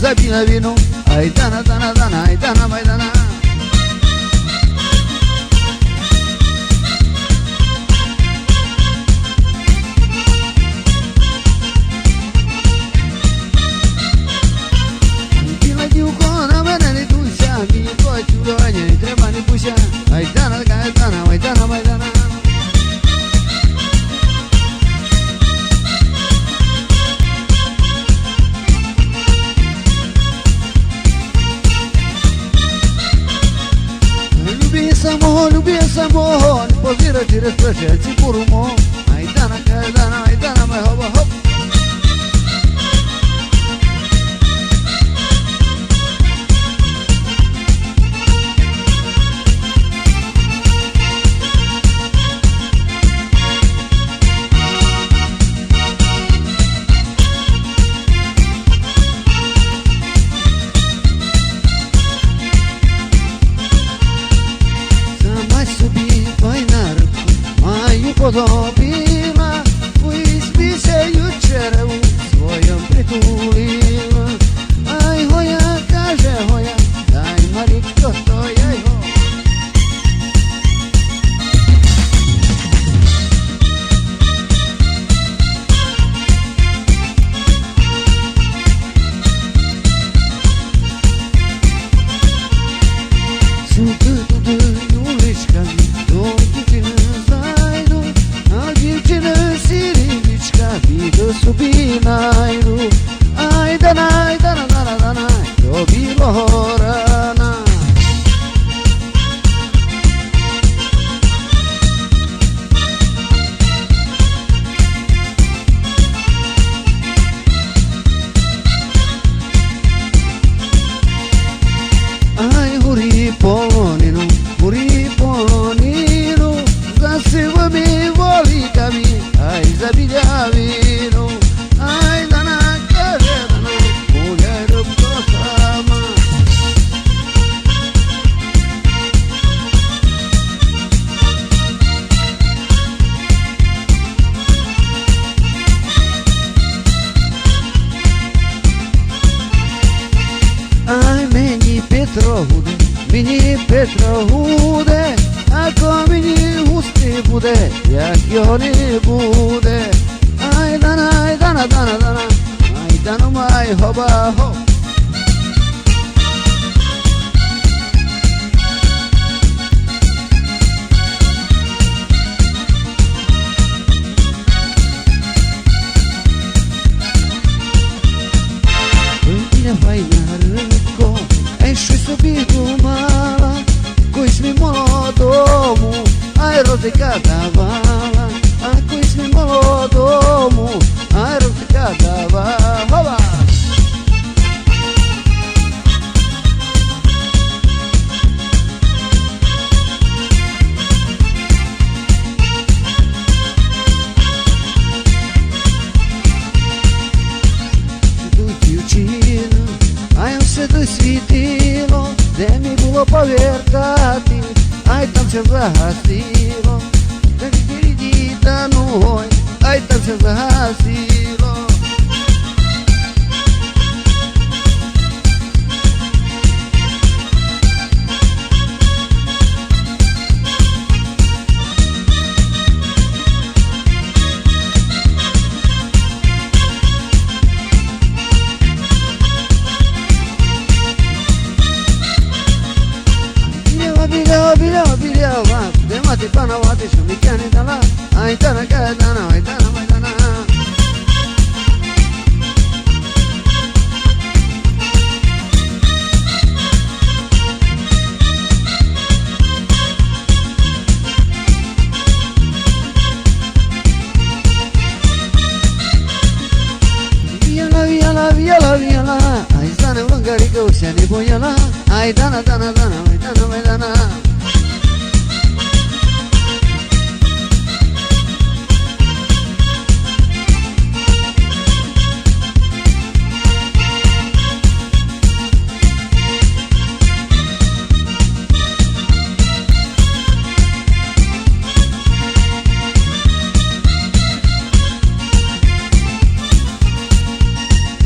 Sabina vino, Aitana, Tana, Tana, Aitana, Maidana. بيسمون وبيسمون بوزيرة جرس بشاتي برمون عيدانا كيدانا عيدانا ما هو هب 走 polonino, puriponino, zaseva mi voli cami, ai zabigliavino, ai danacarano, mulher posama. Ai meni Petrovna, на, гуляй, рубко сама. Ай, мені Петро гуде, мені Петро гуде, а ко мені густи буде, як його не буде. Ай, дана, ай, дана, дана, дана, ай, дана, май, хоба, хоп. Вийде файна ай розика давала, а кусь ми молодому, ай розика давала. Хова! Йду дівчина, ай все досвітило, де мені було повертати, Aj se się zahasilo que kiri di no hoj Aj tam se vacilo. seni bu yola Ay dana dana dana ay dana ay dana.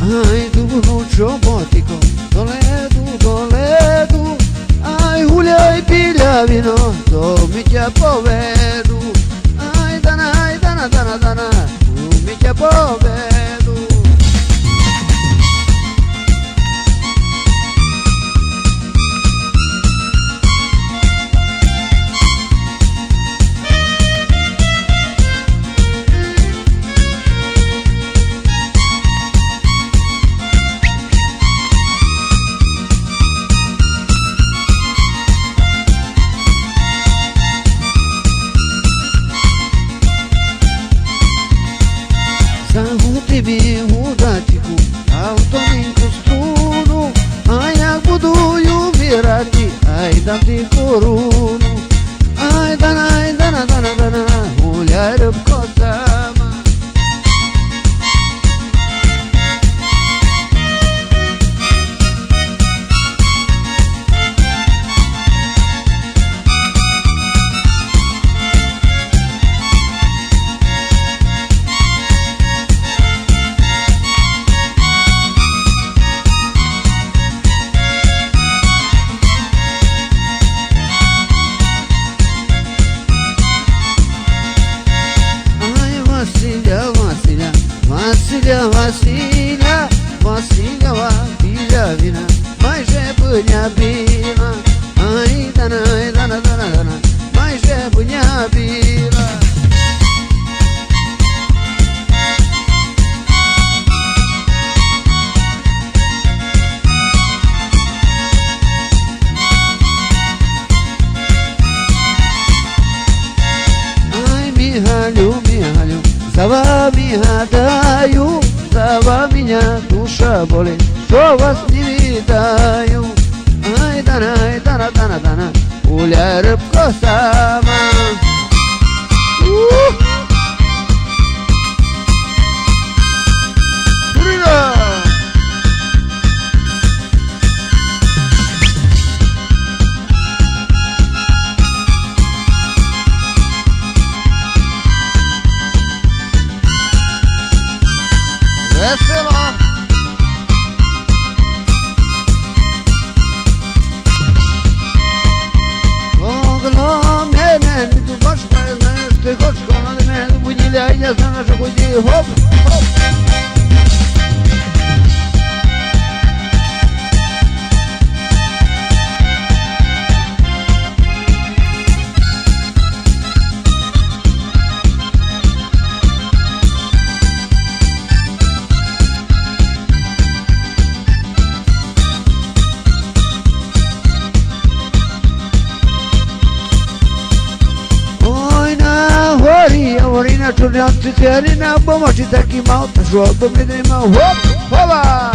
Ai, tu non ci βίνω το μη και αποβέρου Αϊ δανα, αϊ δανα, δανα, δανα, που μη και up Мигалю, Мигалю, за вами гадаю, за вами меня душа болит, что вас не видаю. Ай, дана, ай, дана, дана, дана, уля рыбка сама. Juliano Titieri na bomba, de que mal, tá jogando, me dei mal, opa, opa!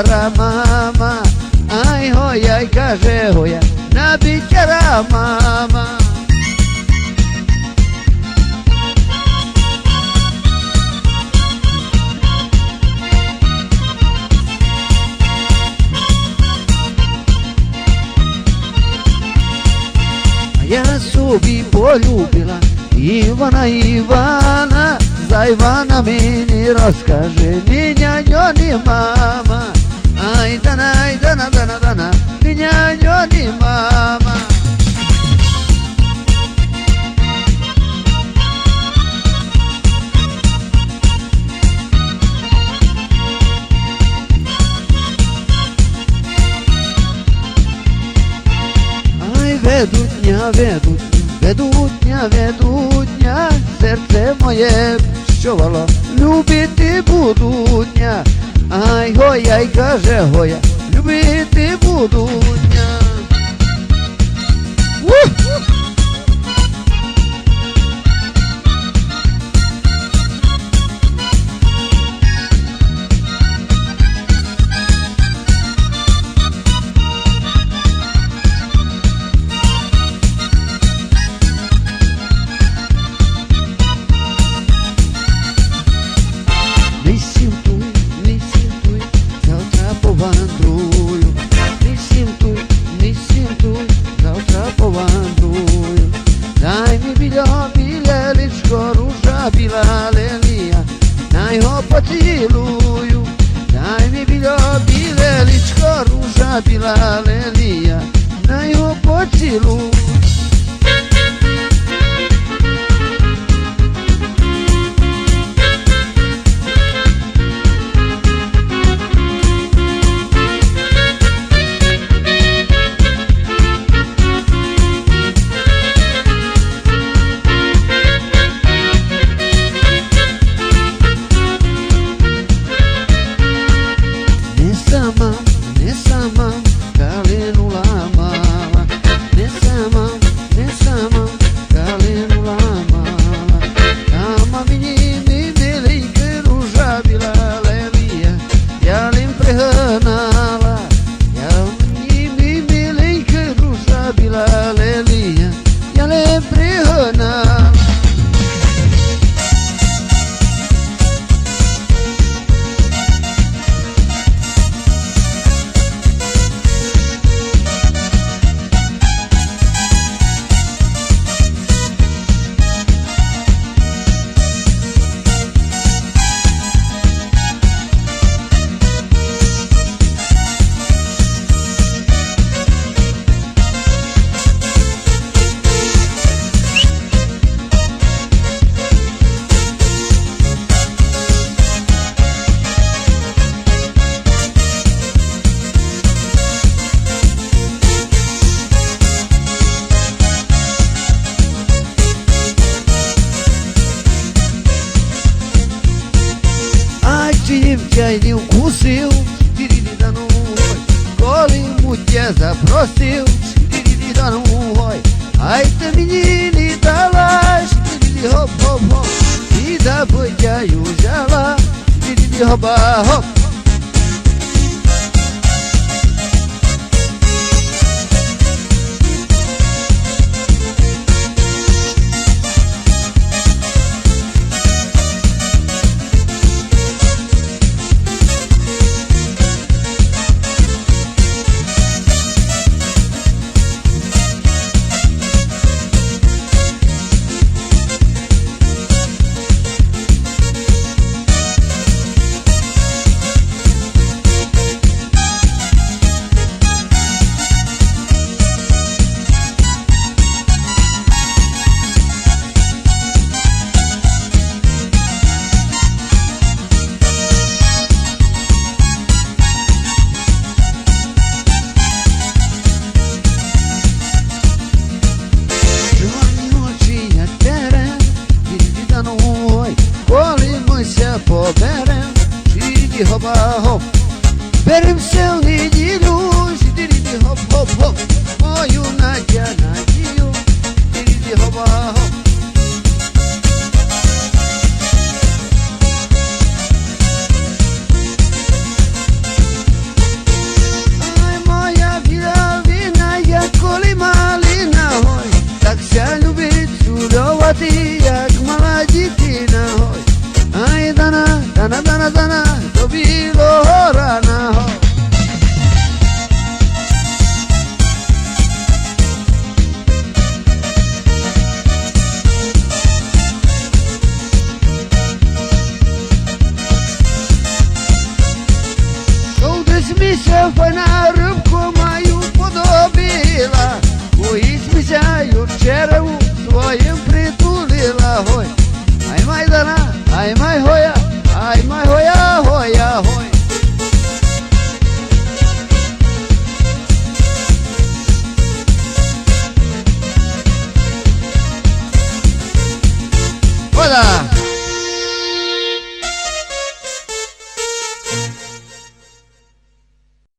Бітяра мама, ай гоя, й каже гоя, на бітяра мама. Я собі полюбила Івана Івана, за Івана мені розкажи, ні няньо, ні мама. Ай, дана, ай, дана, дана, дана, ні няньо, ні мама. Ай, ведутня, ведутня, ведутня, ведутня, серце моє щовало, любити будутня. Ай, гоя, й каже гоя, любити буду বাহ হবা